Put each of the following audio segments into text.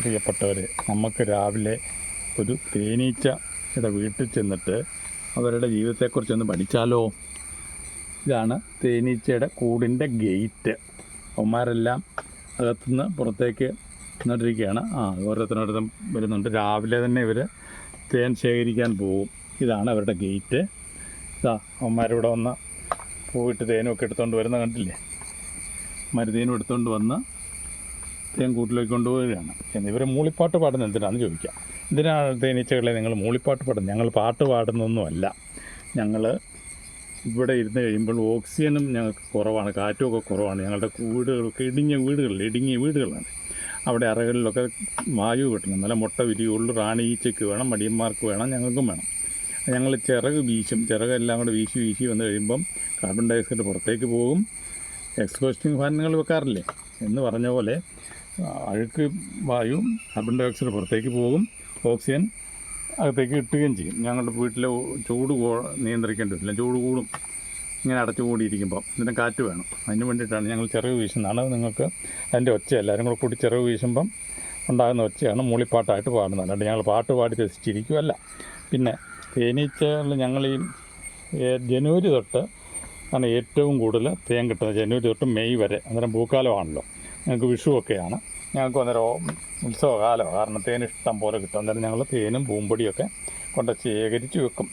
പ്രിയപ്പെട്ടവരെ നമുക്ക് രാവിലെ ഒരു തേനീച്ചയുടെ വീട്ടിൽ ചെന്നിട്ട് അവരുടെ ജീവിതത്തെക്കുറിച്ചൊന്ന് പഠിച്ചാലോ? ഇതാണ് തേനീച്ചയുടെ കൂടിന്റെ ഗേറ്റ്. അവന്മാരെല്ലാം അകത്തുനിന്ന് പുറത്തേക്ക് നിന്നിട്ടിരിക്കുകയാണ് ആ ഓരോരുത്തരോരുത്തരും വരുന്നുണ്ട്. രാവിലെ തന്നെ ഇവർ തേൻ ശേഖരിക്കാൻ പോകും ഇതാണ് അവരുടെ ഗേറ്റ്. ഇതാ അവന്മാരിവിടെ വന്ന് പോയിട്ട് തേനും ഒക്കെ എടുത്തുകൊണ്ട് വരുന്ന കണ്ടില്ലേ? മരുതേനും എടുത്തുകൊണ്ട് വന്ന് തേൻ കൂട്ടിലേക്ക് കൊണ്ടുപോവുകയാണ്. എന്നിവർ മൂളിപ്പാട്ട് പാടുന്നത് എന്തിനാണെന്ന് ചോദിക്കാം. എന്തിനാണ് തേനീച്ചകളെ നിങ്ങൾ മൂളിപ്പാട്ട് പാടുന്നത്? ഞങ്ങൾ പാട്ട് പാടുന്നൊന്നുമല്ല ഞങ്ങൾ ഇവിടെ ഇരുന്ന് കഴിയുമ്പോൾ ഓക്സിജനും ഞങ്ങൾക്ക് കുറവാണ് കാറ്റുമൊക്കെ കുറവാണ്. ഞങ്ങളുടെ വീടുകളൊക്കെ ഇടിഞ്ഞ വീടുകളിൽ ഇടുങ്ങിയ വീടുകളാണ്. അവിടെ അറകളിലൊക്കെ വായു കിട്ടണം. നല്ല മുട്ട വിരിയുള്ളൂ റാണി ഈച്ചയ്ക്ക് വേണം മടിയന്മാർക്ക് വേണം ഞങ്ങൾക്കും വേണം. ഞങ്ങൾ ചിറക് വീശും. ചിറകെല്ലാം കൂടെ വീശി വീശി വന്നു കഴിയുമ്പം കാർബൺ ഡൈ ഓക്സൈഡ് പുറത്തേക്ക് പോകും. എക്സ്പോസ്റ്റിംഗ് ഫാനുകൾ വെക്കാറില്ലേ? എന്ന് പറഞ്ഞ പോലെ അഴുക്ക് വായു കാർബൺ ഡയോക്സൈഡ് പുറത്തേക്ക് പോകും ഓക്സിജൻ അകത്തേക്ക് കിട്ടുകയും ചെയ്യും. ഞങ്ങളുടെ വീട്ടിലെ ചൂട് നിയന്ത്രിക്കേണ്ടി വരില്ല. ചൂട് കൂടും. ഇങ്ങനെ അടച്ചു കൂടിയിരിക്കുമ്പോൾ ഇതിന് കാറ്റ് വേണം. അതിന് വേണ്ടിയിട്ടാണ് ഞങ്ങൾ ചെറിയ വീശുന്നതാണ്. നിങ്ങൾക്ക് അതിന്റെ ഒച്ച എല്ലാവരും കൂടെ കൂടി ചെറിയ വീശുമ്പം ഉണ്ടാകുന്ന ഒച്ചയാണ് മൂളിപ്പാട്ടായിട്ട് പാടുന്നത്. അല്ലാണ്ട് ഞങ്ങൾ പാട്ട് പാടി രസിച്ചിരിക്കുമല്ല പിന്നെ തേനീച്ചകൾ ഞങ്ങൾ ഈ ജനുവരി തൊട്ട് ആണ് ഏറ്റവും കൂടുതൽ തേൻ കിട്ടുന്നത്. ജനുവരി തൊട്ട് മെയ് വരെ. അന്നേരം പൂക്കാലമാണല്ലോ ഞങ്ങൾക്ക് വിഷുവൊക്കെയാണ്. ഞങ്ങൾക്ക് അന്നേരം ഉത്സവകാലമാണ് കാരണം തേൻ ഇഷ്ടം പോലെ കിട്ടും. അന്നേരം ഞങ്ങൾ തേനും പൂമ്പൊടിയൊക്കെ കൊണ്ട് ശേഖരിച്ച് വെക്കും.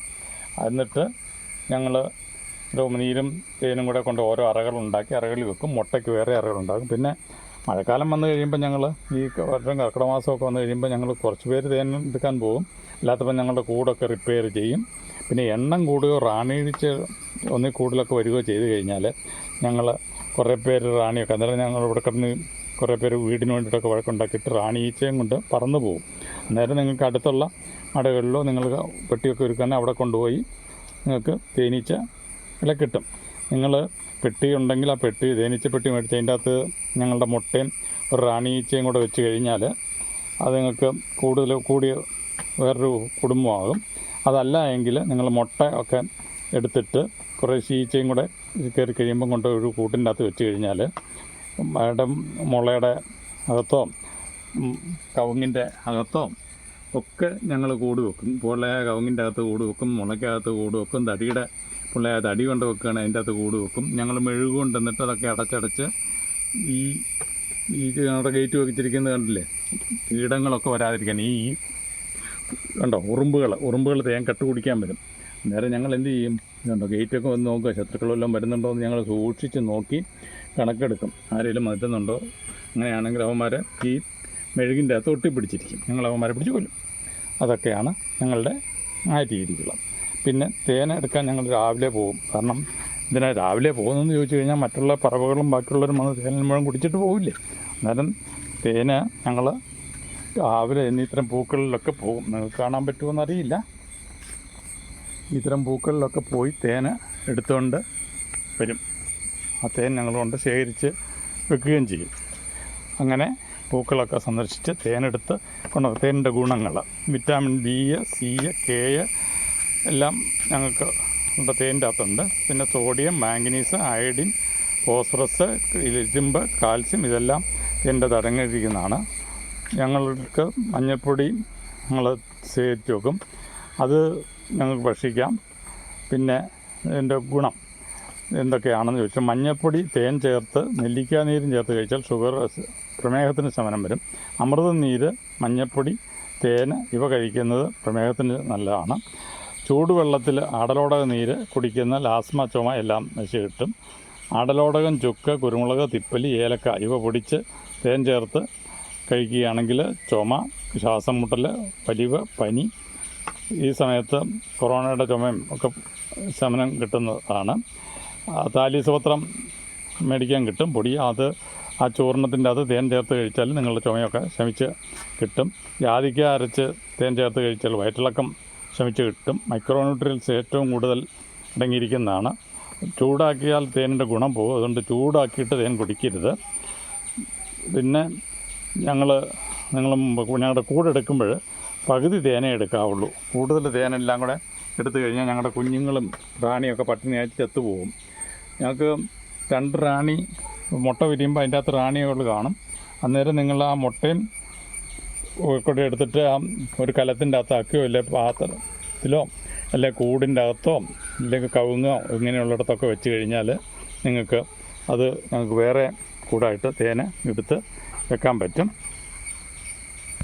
എന്നിട്ട് ഞങ്ങൾ നീരും തേനും കൂടെ കൊണ്ട് ഓരോ അറകളുണ്ടാക്കി അറകളിൽ വെക്കും. മുട്ടയ്ക്ക് വേറെ അറകളുണ്ടാക്കും പിന്നെ മഴക്കാലം വന്നു കഴിയുമ്പോൾ ഞങ്ങൾ ഈ വർഷം കർക്കിടക മാസമൊക്കെ വന്നു കഴിയുമ്പോൾ ഞങ്ങൾ കുറച്ച് പേര് തേൻ എടുക്കാൻ പോകും. അല്ലാത്തപ്പോൾ ഞങ്ങളുടെ കൂടൊക്കെ റിപ്പയർ ചെയ്യും. പിന്നെ എണ്ണം കൂടുകയോ റാണിയിടിച്ച് ഒന്നിൽ കൂടുതലൊക്കെ വരികയോ ചെയ്തു കഴിഞ്ഞാൽ ഞങ്ങൾ കുറേ പേര് റാണിയൊക്കെ അന്നേരം ഞങ്ങൾ ഇവിടെ കിടന്ന് കുറേ പേര് വീടിന് വേണ്ടിയിട്ടൊക്കെ വഴക്കുണ്ടാക്കിയിട്ട് റാണി ഈച്ചയും കൊണ്ട് പറന്നു പോകും അന്നേരം നിങ്ങൾക്ക് അടുത്തുള്ള മടകളിലോ നിങ്ങൾ പെട്ടിയൊക്കെ ഒരുക്കാൻ അവിടെ കൊണ്ടുപോയി നിങ്ങൾക്ക് തേനീച്ച ഇല കിട്ടും. നിങ്ങൾ പെട്ടി ഉണ്ടെങ്കിൽ ആ പെട്ടി തേനീച്ച പെട്ടി മേടിച്ച് അതിന്റെ അകത്ത് ഞങ്ങളുടെ മുട്ടയും ഒരു റാണി ഈച്ചയും കൂടെ വെച്ച് കഴിഞ്ഞാൽ അത് നിങ്ങൾക്ക് കൂടുതൽ കൂടിയ വേറൊരു കുടുംബമാകും. അതല്ല എങ്കിൽ നിങ്ങൾ മുട്ട ഒക്കെ എടുത്തിട്ട് കുറേ ഈച്ചയും കൂടെ കയറി കഴിയുമ്പം കൊണ്ട് ഒരു കൂട്ടിന്റെ അകത്ത് വെച്ച് കഴിഞ്ഞാൽ അവിടെ മുളയുടെ അകത്തോ കവുങ്ങിന്റെ അകത്തോ ഒക്കെ ഞങ്ങൾ കൂട് വെക്കും. പൊള്ളയ കവുങ്ങിന്റെ അകത്ത് കൂട് വെക്കും മുളയ്ക്കകത്ത് കൂട് വെക്കും തടിയുടെ പൊള്ളയ തടി കൊണ്ട് വെക്കുകയാണ് അതിന്റെ അകത്ത് കൂട് വെക്കും. ഞങ്ങൾ മെഴുകൊണ്ട് എന്നിട്ട് അതൊക്കെ അടച്ചടച്ച് ഈ ഈ ഞങ്ങളുടെ ഗേറ്റ് വെച്ചിരിക്കുന്നത് കണ്ടില്ലേ? കീടങ്ങളൊക്കെ വരാതിരിക്കാൻ ഈ ഈ കണ്ടോ ഉറുമ്പുകൾ ഉറുമ്പുകൾ തേൻ കട്ട് കുടിക്കാൻ വരും. നേരെ ഞങ്ങൾ എന്ത് ചെയ്യും? കണ്ടോ ഗേറ്റൊക്കെ വന്ന് നോക്കുക ശത്രുക്കളെല്ലാം വരുന്നുണ്ടോ എന്ന് ഞങ്ങൾ സൂക്ഷിച്ച് നോക്കി. കണക്കെടുക്കും. ആരെങ്കിലും മറ്റുന്നുണ്ടോ? അങ്ങനെയാണെങ്കിൽ അവന്മാരെ ഈ മെഴുകിന്റെ അകത്ത് ഒട്ടിപ്പിടിച്ചിരിക്കും. ഞങ്ങൾ അവന്മാരെ പിടിച്ച് കൊല്ലും. അതൊക്കെയാണ് ഞങ്ങളുടെ ആ രീതികൾ പിന്നെ തേൻ എടുക്കാൻ ഞങ്ങൾ രാവിലെ പോകും. കാരണം ഇതിനെ രാവിലെ പോകുന്നതെന്ന് ചോദിച്ചു കഴിഞ്ഞാൽ മറ്റുള്ള പറവകളും ബാക്കിയുള്ളവരും വന്ന് തേൻ മുഴുവൻ കുടിച്ചിട്ട് പോവില്ലേ? അന്നേരം തേന് ഞങ്ങൾ രാവിലെ ഇന്ന് ഇത്തരം പൂക്കളിലൊക്കെ പോകും. നിങ്ങൾക്ക് കാണാൻ പറ്റുമെന്ന് അറിയില്ല. ഇത്തരം പൂക്കളിലൊക്കെ പോയി തേന് എടുത്തുകൊണ്ട് വരും. തേൻ ഞങ്ങൾ കൊണ്ട് ശേഖരിച്ച് വെക്കുകയും ചെയ്യും. അങ്ങനെ പൂക്കളൊക്കെ സന്ദർശിച്ച് തേനെടുത്ത് കൊണ്ട് തേനിന്റെ ഗുണങ്ങൾ വിറ്റാമിൻ ബി സി കെ എല്ലാം ഞങ്ങൾക്ക് ഉണ്ട് തേനിന്റെ അകത്തുണ്ട്. പിന്നെ സോഡിയം മാംഗനീസ് അയഡിൻ ഫോസ്ഫറസ് ഇരുമ്പ് കാൽസ്യം ഇതെല്ലാം തേനിന്റെ തടങ്ങിയിരിക്കുന്നതാണ് ഞങ്ങൾക്ക് മഞ്ഞൾപ്പൊടി ഞങ്ങൾ സേവിച്ച് വെക്കും. അത് ഞങ്ങൾക്ക് ഭക്ഷിക്കാം. പിന്നെ ഇതിന്റെ ഗുണം എന്തൊക്കെയാണെന്ന് ചോദിച്ചാൽ മഞ്ഞൾപ്പൊടി തേൻ ചേർത്ത് നെല്ലിക്കാ നീരും ചേർത്ത് കഴിച്ചാൽ ഷുഗർ പ്രമേഹത്തിന് ശമനം വരും. അമൃതം നീര് മഞ്ഞൾപ്പൊടി തേൻ ഇവ കഴിക്കുന്നത് പ്രമേഹത്തിന് നല്ലതാണ്. ചൂടുവെള്ളത്തിൽ ആടലോടക നീര് കുടിക്കുന്ന ലാസ്മ ചുമ എല്ലാം നശിച്ച് കിട്ടും. ആടലോടകം ചുക്ക് കുരുമുളക് തിപ്പലി ഏലക്ക ഇവ പൊടിച്ച് തേൻ ചേർത്ത് കഴിക്കുകയാണെങ്കിൽ ചുമ ശ്വാസം മുട്ടൽ വലിവ് പനി ഈ സമയത്ത് കൊറോണയുടെ ചുമയും ഒക്കെ ശമനം കിട്ടുന്നതാണ്. താലീസപത്രം മേടിക്കാൻ കിട്ടും. പൊടി അത് ആ ചൂർണത്തിന്റെ അത് തേൻ ചേർത്ത് കഴിച്ചാൽ നിങ്ങളുടെ ചുമയൊക്കെ ശമിച്ച് കിട്ടും. ജാതിക്ക അരച്ച് തേൻ ചേർത്ത് കഴിച്ചാൽ വയറ്റിളക്കം ശമിച്ച് കിട്ടും. മൈക്രോന്യൂട്രിയൻസ് ഏറ്റവും കൂടുതൽ അടങ്ങിയിരിക്കുന്നതാണ്. ചൂടാക്കിയാൽ തേനിന്റെ ഗുണം പോകും. അതുകൊണ്ട് ചൂടാക്കിയിട്ട് തേൻ കുടിക്കരുത്. പിന്നെ ഞങ്ങൾ നിങ്ങൾ ഞങ്ങളുടെ കൂടെ എടുക്കുമ്പോൾ പകുതി തേനേ എടുക്കാവുള്ളൂ. കൂടുതൽ തേനെല്ലാം കൂടെ എടുത്തു കഴിഞ്ഞാൽ ഞങ്ങളുടെ കുഞ്ഞുങ്ങളും റാണിയൊക്കെ പട്ടിണിയായിട്ട് ചത്തുപോകും. ഞങ്ങൾക്ക് രണ്ട് റാണി മുട്ട വിരിയുമ്പോൾ അതിന്റെ അകത്ത് റാണികൾ കാണും. അന്നേരം നിങ്ങൾ ആ മുട്ടയും കൂടെ എടുത്തിട്ട് ആ ഒരു കലത്തിന്റെ അകത്താക്കുകയോ അല്ലെ പാത്രത്തിലോ അല്ലെ കൂടിന്റെ അകത്തോ അല്ലെങ്കിൽ കവുങ്ങോ ഇങ്ങനെയുള്ളിടത്തൊക്കെ വെച്ച് കഴിഞ്ഞാൽ നിങ്ങൾക്ക് അത് ഞങ്ങൾക്ക് വേറെ കൂടായിട്ട് തേനെ എടുത്ത് വെക്കാൻ പറ്റും.